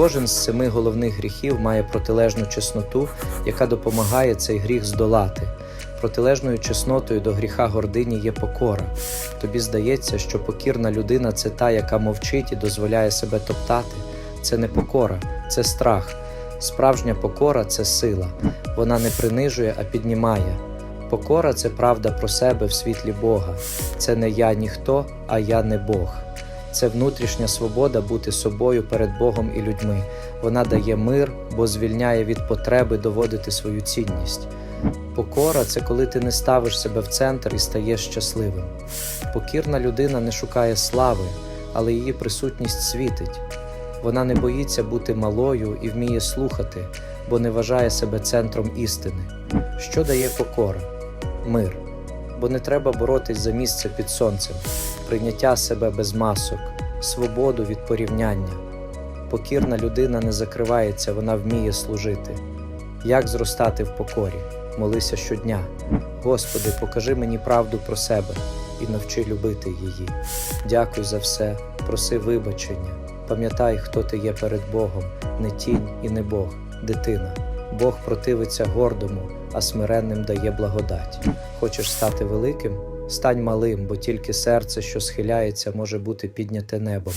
кожен з семи головних гріхів має протилежну чесноту, яка допомагає цей гріх здолати. Протилежною чеснотою до гріха гордині є покора. Тобі здається, що покірна людина це та, яка мовчить і дозволяє себе топтати. Це не покора, це страх. Справжня покора це сила. Вона не принижує, а піднімає. Покора це правда про себе в світлі Бога. Це не я ніхто, а я не Бог. Це внутрішня свобода бути собою перед Богом і людьми. Вона дає мир, бо звільняє від потреби доводити свою цінність. Покора це коли ти не ставиш себе в центр і стаєш щасливим. Покірна людина не шукає слави, але її присутність світить. Вона не боїться бути малою і вміє слухати, бо не вважає себе центром істини. Що дає покора? Мир. Бо не треба боротись за місце під сонцем, прийняття себе без масок, свободу від порівняння. Покірна людина не закривається, вона вміє служити. Як зростати в покорі? Молися щодня. Господи, покажи мені правду про себе і навчи любити її. Дякуй за все, проси вибачення. Пам'ятай, хто ти є перед Богом, не тінь і не Бог, дитина. Бог противиться гордому, а смиренним дає благодать. Хочеш стати великим? Стань малим, бо тільки серце, що схиляється, може бути підняте небом.